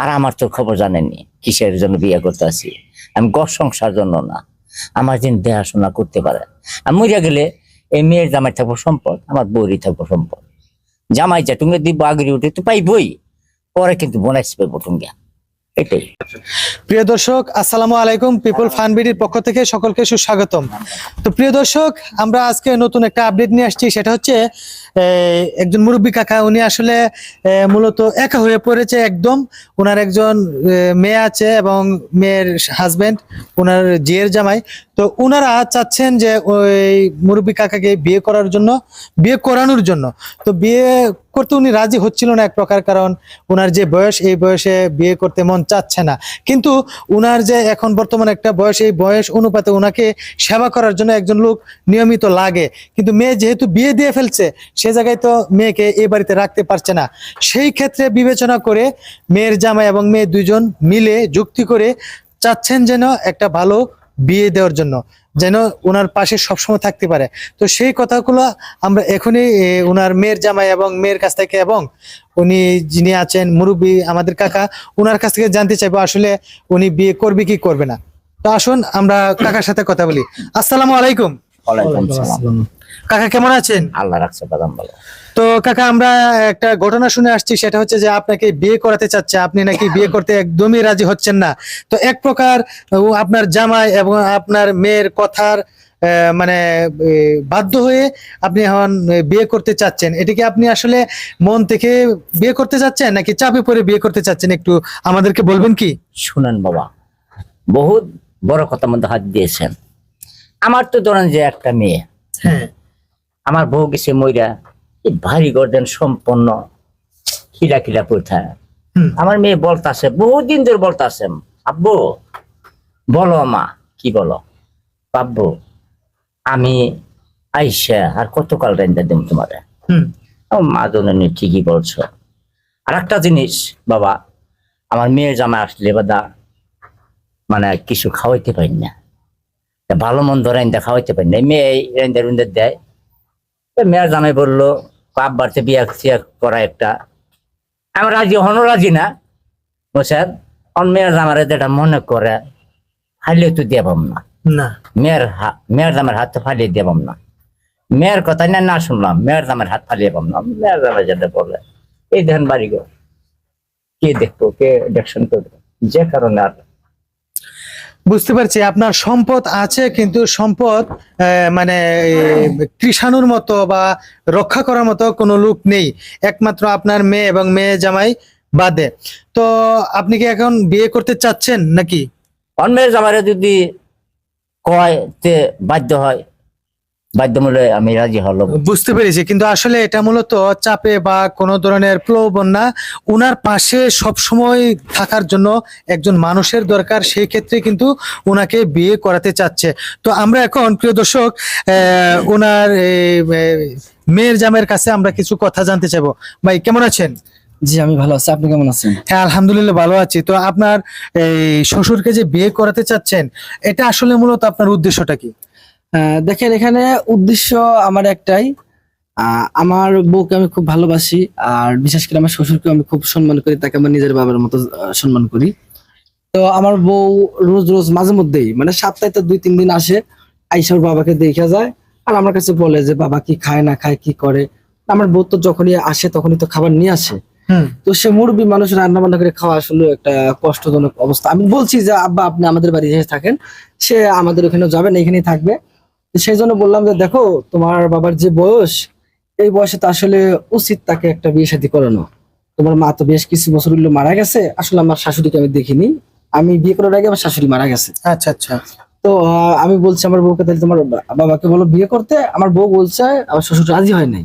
আর আমার তো খবর জানেননি, কিসের জন্য বিয়ে করতে আসি? আমি গর সংসার জন্য না। আমার যিনি দেখাশোনা করতে পারে আমি মরিয়া গেলে এই মেয়ের জামাই থাকব সম্পদ, আমার বউরই থাকব সম্পদ। জামাই যা, তুমি দিব আগের উঠে তো পাইবই, পরে কিন্তু বোনাস পাইবো তুমি এটাই। প্রিয় দর্শক, আসসালামু আলাইকুম পিপল ফান বিডির পক্ষ থেকে সকলকে সুস্বাগতম। তো প্রিয় দর্শক, আমরা আজকে নতুন একটা আপডেট নিয়ে আসছি, সেটা হচ্ছে একজন মুরব্বী কাকা, উনি আসলে মূলত একা হয়ে পড়েছে একদম। ওনার একজন মেয়ে আছে এবং মেয়ের হাজবেন্ড ওনার জিয়ের জামাই। তো ওনারা চাচ্ছেন যে ওই মুরব্বী কাকাকে বিয়ে করার জন্য, বিয়ে করানোর জন্য। তো বিয়ে করতে উনি রাজি হচ্ছিল না এক প্রকার কারণ ওনার যে বয়স, এই বয়সে বিয়ে করতে মন চাচ্ছে না। কিন্তু উনার যে এখন বর্তমানে একটা বয়স, এই বয়স অনুপাতে ওনাকে সেবা করার জন্য একজন লোক নিয়মিত লাগে। কিন্তু মেয়ে যেহেতু বিয়ে দিয়ে ফেলছে, সে জায়গায় তো মেয়েকে এ বাড়িতে রাখতে পারছে না। সেই ক্ষেত্রে বিবেচনা করে মেয়ের জামাই এবং মেয়ে দুজন মিলে যুক্তি করে চাচ্ছেন যেন একটা ভালো বিয়ে দেওয়ার জন্য যেন ওনার পাশে সবসময় থাকতে পারে। তো সেই কথাগুলো আমরা এখনই ওনার মেয়ের জামাই এবং মেয়ের কাছ থেকে এবং উনি যিনি আছেন মুরব্বী আমাদের কাকা ওনার কাছ থেকে জানতে চাইব আসলে উনি বিয়ে করবে কি করবে না। তো আসুন আমরা কাকার সাথে কথা বলি। আসসালামু আলাইকুম। কাকা কেমন আছেন? আল্লাহ রাখছে বাদাম ভালো তো কাকা আমরা একটা ঘটনা শুনে আসছি সেটা হচ্ছে যে আপনাকে বিয়ে করাতে চাচ্ছে আপনি নাকি বিয়ে করতে একদমই রাজি হচ্ছেন না। তো এক প্রকার আপনার জামাই এবং আপনার মেয়ের কথার মানে বাধ্য হয়ে আপনি এখন বিয়ে করতে চাচ্ছেন। এটা কি আপনি আসলে মন থেকে বিয়ে করতে চাচ্ছেন নাকি চাপে পড়ে বিয়ে করতে চাচ্ছেন? একটু আমাদেরকে বলবেন কি? শুনেন বাবা বহুত বড় কথা মধ্যে হাত দিয়েছেন। আমার তো ধরেন যে একটা মেয়ে। হ্যাঁ। আমার বউ গেছে মইরা এই ভারী গর্দেন সম্পন্ন খিলা খিলা পড়তা আমার মেয়ে বলতাছে বহুদিন ধরে বলতাছে আব্বু বলো মা কি বলো? পাব্বু আমি আইসা আর কতকাল রেন্দা দিম তোমারে? মা জননী ঠিকই বলছো। আর একটা জিনিস বাবা আমার মেয়ের জামা আসলে বাদা মানে কিছু খাওয়াইতে পারি না। ভালো মন্দ রাইন্দা খাওয়াইতে পারি না। মেয়ে রাইন্দা রুন্দা দেয়। মেয়ের জামাই বলল বাপ বাড়তে বিয়া সিয়া করা একটা। আমি রাজি হনো রাজি না। বুঝছেন অন মেয়ের জামারে যেটা মনে করে ফাইলে তো দেবাম না। না। মেয়ের হা- মেয়ের দামের হাত তো ফালিয়ে দেবাম না। মেয়ের কথা না না শুনলাম মেয়ের দামের হাত ফালিয়ে পাম না। মেয়ের দামে যেতে বলে এই ধ্যান বাড়ি গো কে দেখব কে দেখশন করবে? যে কারণে আর বুঝতে পারছি, আপনার সম্পদ আছে কিন্তু সম্পদ মানে কৃষাণুর মতো বা রক্ষা করার মতো কোনো লোক নেই। একমাত্র আপনার মেয়ে এবং মেয়ে জামাই বাদে। তো আপনি কি এখন বিয়ে করতে চাচ্ছেন নাকি? অন্য জামারে যদি কয় বাধ্য হয় বাধ্যমূলে আমি রাজি হলাম। বুঝতে পেরেছি কিন্তু আসলে এটা মূলত চাপে বা কোনো ধরনের প্রলোভন না। উনার পাশে সব সময় থাকার জন্য একজন মানুষের দরকার সেই ক্ষেত্রে কিন্তু উনাকে বিয়ে করাতে চাচ্ছে। তো আমরা এখন প্রিয় দর্শক আহ, ওনার মেয়ের জামের কাছে আমরা কিছু কথা জানতে চাইব। ভাই কেমন আছেন? জি আমি ভালো আছি। আপনি কেমন আছেন? হ্যাঁ আলহামদুলিল্লাহ ভালো আছি। তো আপনার এই শ্বশুরকে যে বিয়ে করাতে চাচ্ছেন এটা আসলে মূলত আপনার উদ্দেশ্যটা কি? দেখেন এখানে উদ্দেশ্য আমার একটাই। আহ, আমার বউকে আমি খুব ভালোবাসি আর বিশেষ করে আমার শ্বশুরকে আমি খুব সম্মান করি তাকে আমার নিজের বাবার মতো সম্মান করি। তো আমার বউ রোজ রোজ মাঝে মধ্যেই মানে সপ্তাহে তো দুই তিন দিন আসে আইসা ওর বাবাকে দেখা যায় আর আমার কাছে বলে যে বাবা কি খায় না খায় কি করে? আমার বউ তো যখনই আসে তখনই তো খাবার নিয়ে আসে। হুম। তো সে মুরব্বী মানুষ রান্না বান্না করে খাওয়া আসলে একটা কষ্টজনক অবস্থা। আমি বলছি যে আব্বা আপনি আমাদের বাড়ি থাকেন সে আমাদের ওখানে যাবেন এখানেই থাকবে। সেই জন্য বললাম যে দেখো তোমার বাবার যে বয়স এই বয়সে তো আসলে উচিত তাকে একটা বিয়ে শাদী করানো। তোমার মা তো বেশ কিছু বছর হলো মারা গেছে আসলে আমার শাশুড়িকে আমি দেখিনি। আমি বিয়ে করার আগে আমার শাশুড়ি মারা গেছে। আচ্ছা আচ্ছা। তো আমি বলছি আমার বউকে তাহলে তোমার বাবাকে বলো বিয়ে করতে। আমার বউ বলছে আমার শ্বশুর রাজি হয় নাই।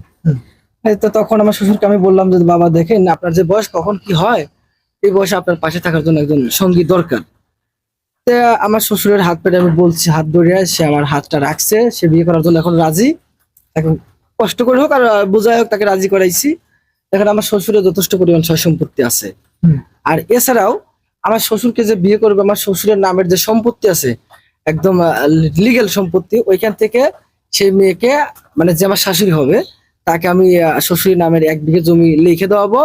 তো তখন আমার শ্বশুরকে আমি বললাম যে বাবা দেখেন আপনার যে বয়স কখন কি হয়? এই বয়সে আপনার পাশে থাকার জন্য একজন সঙ্গী দরকার। আমার শ্বশুরের হাত পেটে আমি বলছি হাত ধরিয়ে সে আমার হাতটা রাখছে সে বিয়ে করার জন্য এখন রাজি। এখন কষ্ট করে হোক আর বোঝাই হোক তাকে রাজি করাইছি। দেখেন আমার শ্বশুরের যথেষ্ট পরিমাণ সয় সম্পত্তি আছে। আর এছাড়াও আমার শ্বশুরকে যে বিয়ে করবে আমার শ্বশুরের নামের যে সম্পত্তি আছে একদম লিগেল সম্পত্তি ওইখান থেকে সেই মেয়েকে মানে যে আমার শাশুড়ি হবে তাকে আমি শ্বশুরের নামের এক বিঘে জমি লিখে দেওয়াবো।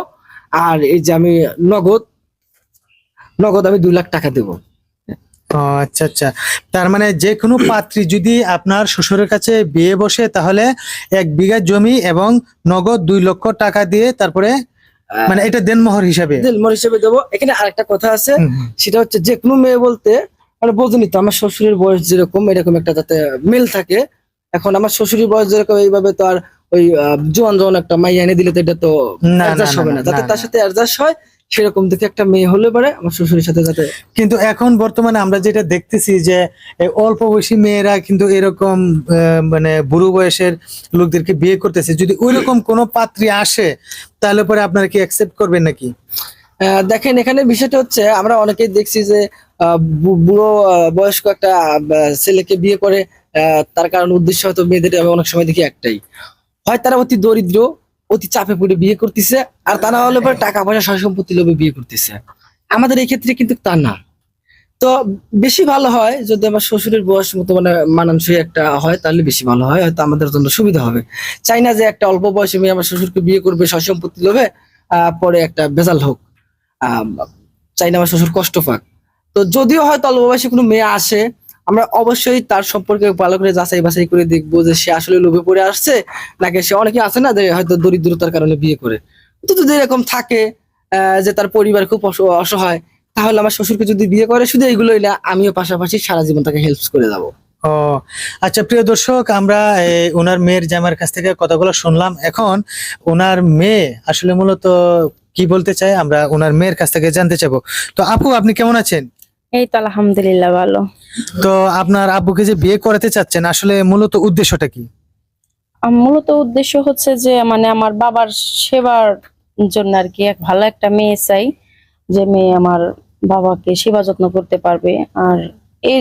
আর এই যে আমি নগদ নগদ আমি দুই লাখ টাকা দেবো। আচ্ছা আচ্ছা। তার মানে যে কোনো পাত্রী যদি আপনার শ্বশুরের কাছে বিয়ে বসে তাহলে এক বিঘা জমি এবং নগদ দুই লক্ষ টাকা দিয়ে তারপরে মানে এটা দেনমোহর হিসাবে। দিলমর হিসেবে দেবো। এখানে আরেকটা কথা আছে। সেটা হচ্ছে যে কোনো মেয়ে বলতে মানে বোঝেনি তো আমার শ্বশুরের বয়স যেরকম এরকম একটা যাতে মিল থাকে। এখন আমার শ্বশুরের বয়স যেরকম এইভাবে তো আর ওই জোয়ান জোয়ান একটা মাইয়া এনে দিলে তো এটা তো অ্যাডজাস্ট হবে না। না, যাতে তার সাথে অ্যাডজাস্ট হয় সেরকম দেখে একটা মেয়ে হলে পারে আমার শ্বশুরের সাথে যাতে কিন্তু এখন বর্তমানে আমরা যেটা দেখতেছি যে অল্প বয়সী মেয়েরা কিন্তু এরকম মানে বুড়ো বয়সের লোকদেরকে বিয়ে করতেছে। যদি ওইরকম কোনো পাত্রী আসে তাহলে পরে আপনারা কি অ্যাকসেপ্ট করবেন নাকি? আহ, দেখেন এখানে বিষয়টা হচ্ছে আমরা অনেকেই দেখছি যে বুড়ো বয়স্ক একটা ছেলেকে বিয়ে করে আহ, তার কারণ উদ্দেশ্য হয়তো মেয়েদের আমি অনেক সময় দেখি একটাই। হয় তারা অতি দরিদ্র অতি চাপে পড়ে বিয়ে করতেছে, আর তা না হলে পরে টাকা পয়সা সয় সম্পত্তি লোভে বিয়ে করতেছে। আমাদের এই ক্ষেত্রে কিন্তু তা না। তো বেশি ভালো হয় যদি আমার শ্বশুরের বয়স মতো মানে মানানসই একটা হয়, তাহলে বেশি ভালো হয়। হয়তো আমাদের জন্য সুবিধা হবে। চাই না যে একটা অল্প বয়সে মেয়ে আমার শ্বশুরকে বিয়ে করবে সয় সম্পত্তি লোভে পরে একটা বেজাল হোক। চাই না আমার শ্বশুর কষ্ট পাক। তো যদিও হয়তো অল্প বয়সে কোনো মেয়ে আসে আমরা অবশ্যই তার সম্পর্কে ভালো করে যাচাই বাছাই করে দেখব যে সে আসলে লোভে পড়ে আসছে, নাকি সে অনেকে আছে না যে হয়তো দরিদ্রতার কারণে বিয়ে করে। তো যদি এরকম থাকে যে তার পরিবার খুব অস- অসহায়, তাহলে আমার শ্বশুরকে যদি বিয়ে করে, শুধু এইগুলোই না আমিও পাশাপাশি সারা জীবন তাকে হেল্প করে যাব। ও আচ্ছা প্রিয় দর্শক, আমরা ওনার মেয়ের জামার কাছ থেকে কথাগুলো শুনলাম। এখন ওনার মেয়ে আসলে মূলত কি বলতে চায়, আমরা ওনার মেয়ের কাছ থেকে জানতে চাবো তো আপু, আপনি কেমন আছেন? এই তো আলহামদুলিল্লাহ ভালো। তো আপনার আব্বুকে যে বিয়ে করাতে চাচ্ছেন আসলে মূলত উদ্দেশ্যটা কি? মূলত উদ্দেশ্য হচ্ছে যে মানে আমার বাবার সেবার জন্য আর কি এক ভালো একটা মেয়ে চাই যে মেয়ে আমার বাবাকে সেবা যত্ন করতে পারবে আর এই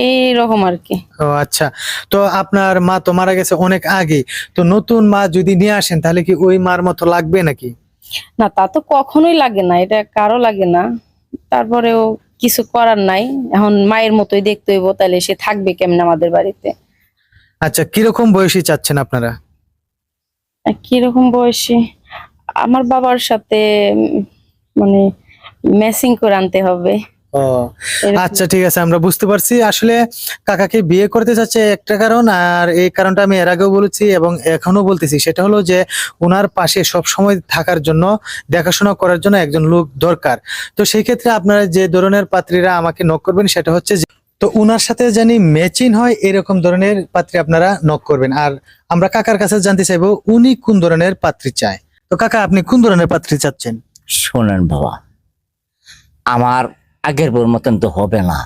এই রকম আর কি। ও আচ্ছা। তো আপনার মা তো মারা গেছে অনেক আগে তো নতুন মা যদি নিয়ে আসেন তাহলে কি ওই মার মতো লাগবে নাকি? না তা তো কখনোই লাগে না এটা কারও লাগে না। তারপরেও কিছু করার নাই। এখন মায়ের মতোই দেখতে হইব তাহলে সে থাকবে কেমন আমাদের বাড়িতে? আচ্ছা কীরকম বয়সী চাচ্ছেন আপনারা? কীরকম বয়সী? আমার বাবার সাথে মানে ম্যাচিং করে আনতে হবে। ও আচ্ছা ঠিক আছে আমরা বুঝতে পারছি। আসলে কাকাকে বিয়ে করতে চাচ্ছে একটা কারণ আর এই কারণটা আমি এর আগেও বলেছি এবং এখনও বলতেছি। সেটা হলো যে ওনার পাশে সব সময় থাকার জন্য দেখাশোনা করার জন্য একজন লোক দরকার। তো সেই ক্ষেত্রে আপনারা যে ধরনের পাত্রীরা আমাকে নক করবেন সেটা হচ্ছে তো ওনার সাথে জানি ম্যাচিং হয় এরকম ধরনের পাত্রী আপনারা নক করবেন। আর আমরা কাকার কাছে জানতে চাইব উনি কোন ধরনের পাত্রী চায়? তো কাকা আপনি কোন ধরনের পাত্রী চাচ্ছেন? শোনেন বাবা আমার আগের বউর মতন তো হবে না।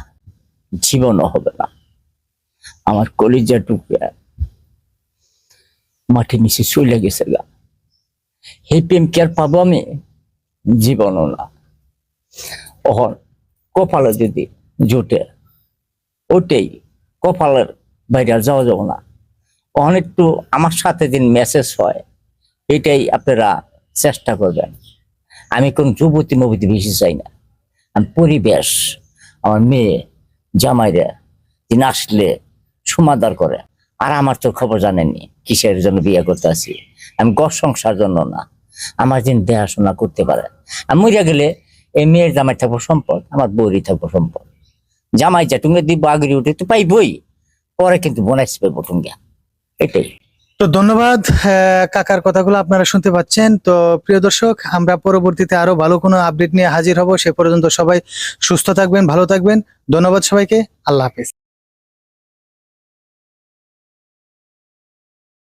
জীবনও হবে না। আমার কলিজা টুকে মাটির নিচে চলে গেছে গা। হে প্রেম কি আর পাবো আমি? জীবনও না। ওহন কপালে যদি জোটে ওটাই কপালের বাইরে যাওয়া যাব না। ওখানে একটু আমার সাথে দিন মেসেজ হয়, এটাই আপনারা চেষ্টা করবেন। আমি কোন যুবতী মবতী বেশি চাই না। আমি পরিবেশ, আমার মেয়ে, জামাইরা দিন আসলে সমাদার করে। আর আমার তো খবর জানেননি, কিসের জন্য বিয়ে করতে আসি আমি ঘর সংসার জন্য না। আমার দিন দেখাশোনা করতে পারে। আমি মরিয়া গেলে এই মেয়ের জামাই থাকব সম্পদ, আমার বৌরি থাকব সম্পদ। জামাই যা তুমি দিব আগের উঠে, তো পাইবই। পরে কিন্তু বোনাইস পাইবো এটাই। তো ধন্যবাদ কাকার কথাগুলো আপনারা শুনতে পাচ্ছেন। তো প্রিয় দর্শক, আমরা পরবর্তীতে আরও ভালো কোনো আপডেট নিয়ে হাজির হব। সে পর্যন্ত সবাই সুস্থ থাকবেন, ভালো থাকবেন। ধন্যবাদ সবাইকে, আল্লাহ হাফেজ।